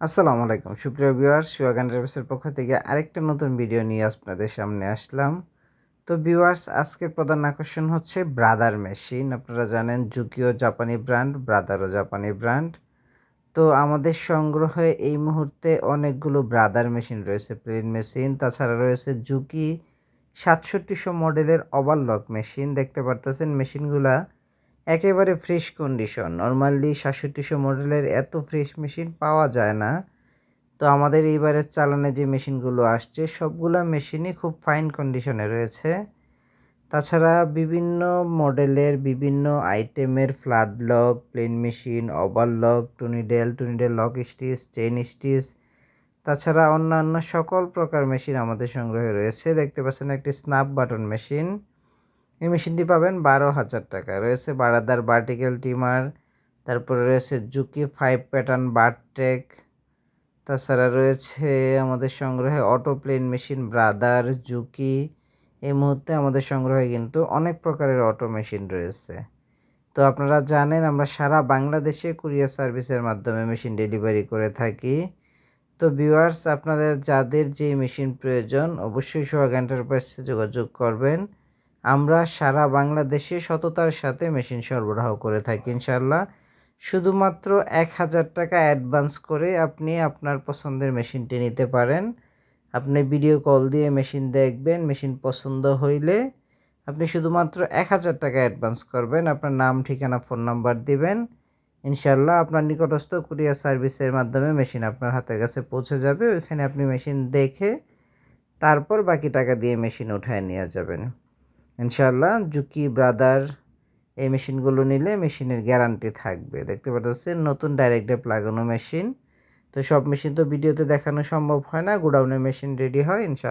আসসালামু আলাইকুম। সুপ্রিয় ভিউয়ার্স সুয়াগান ড্রাইভার্সের পক্ষ থেকে আরেকটা নতুন ভিডিও নিয়ে আপনাদের সামনে আসলাম। তো ভিউয়ার্স, আজকের প্রধান আকর্ষণ হচ্ছে ব্রাদার মেশিন। আপনারা জানেন জুকিও জাপানি ব্র্যান্ড, ব্রাদারও জাপানি ব্র্যান্ড। তো আমাদের সংগ্রহে এই মুহূর্তে অনেকগুলো ব্রাদার মেশিন রয়েছে, প্লেন মেশিন, তাছাড়া রয়েছে জুকি সাতষট্টিশো মডেলের ওভারলক মেশিন। দেখতে পারতেছেন মেশিনগুলা একেবারে ফ্রেশ কন্ডিশন নর্মালি সাতষট্টিশো মডেলের এত ফ্রেশ মেশিন পাওয়া যায় না। তো আমাদের এইবারের চালানে যে মেশিনগুলো আসছে, সবগুলা মেশিনই খুব ফাইন কন্ডিশনে রয়েছে। তাছাড়া বিভিন্ন মডেলের বিভিন্ন আইটেমের flat lock plain machine overlock two needle two needle lock stitch chain stitch তাছাড়া অন্যান্য সকল প্রকার মেশিন আমাদের সংগ্রহে রয়েছে। দেখতে পাচ্ছেন একটি স্ন্যাপ বাটন মেশিন এই মেশিনটি পাবেন বারো হাজার টাকা রয়েছে বারাদার ভার্টিক্যাল টিমার, তারপরে রয়েছে জুকি ফাইভ প্যাটার্ন বারটেক তাছাড়া রয়েছে আমাদের সংগ্রহে auto plain machine brother Juki এই মুহূর্তে আমাদের সংগ্রহে কিন্তু অনেক প্রকারের অটো মেশিন রয়েছে। তো আপনারা জানেন আমরা সারা বাংলাদেশে কুরিয়ার সার্ভিসের মাধ্যমে মেশিন ডেলিভারি করে থাকি। তো ভিউয়ার্স আপনাদের যাদের যে মেশিন প্রয়োজন, অবশ্যই সোহাগ এন্টারপ্রাইজে যোগাযোগ করবেন। আমরা সারা বাংলাদেশে সততার সাথে মেশিন সরবরাহ করে থাকি ইনশাল্লাহ শুধুমাত্র এক হাজার টাকা অ্যাডভান্স করে আপনি আপনার পছন্দের মেশিনটি নিতে পারেন। আপনি ভিডিও কল দিয়ে মেশিন দেখবেন, মেশিন পছন্দ হইলে আপনি শুধুমাত্র এক হাজার টাকা অ্যাডভান্স করবেন। আপনার নাম, ঠিকানা, ফোন নাম্বার দিবেন। ইনশাল্লাহ আপনার নিকটস্থ কুরিয়ার সার্ভিসের মাধ্যমে মেশিন আপনার হাতের কাছে পৌঁছে যাবে। ওইখানে আপনি মেশিন দেখে তারপর বাকি টাকা দিয়ে মেশিন উঠায় নিয়ে যাবেন। ইনশাল্লাহ জুকি ব্রাদার এই মেশিনগুলো নিলে মেশিনের গ্যারান্টি থাকবে। দেখতে পাচ্ছেন নতুন ডাইরেক্টে লাগানো মেশিন। তো সব মেশিন তো ভিডিওতে দেখানো সম্ভব হয় না, গোডাউনে মেশিন রেডি হয় ইনশাল্লাহ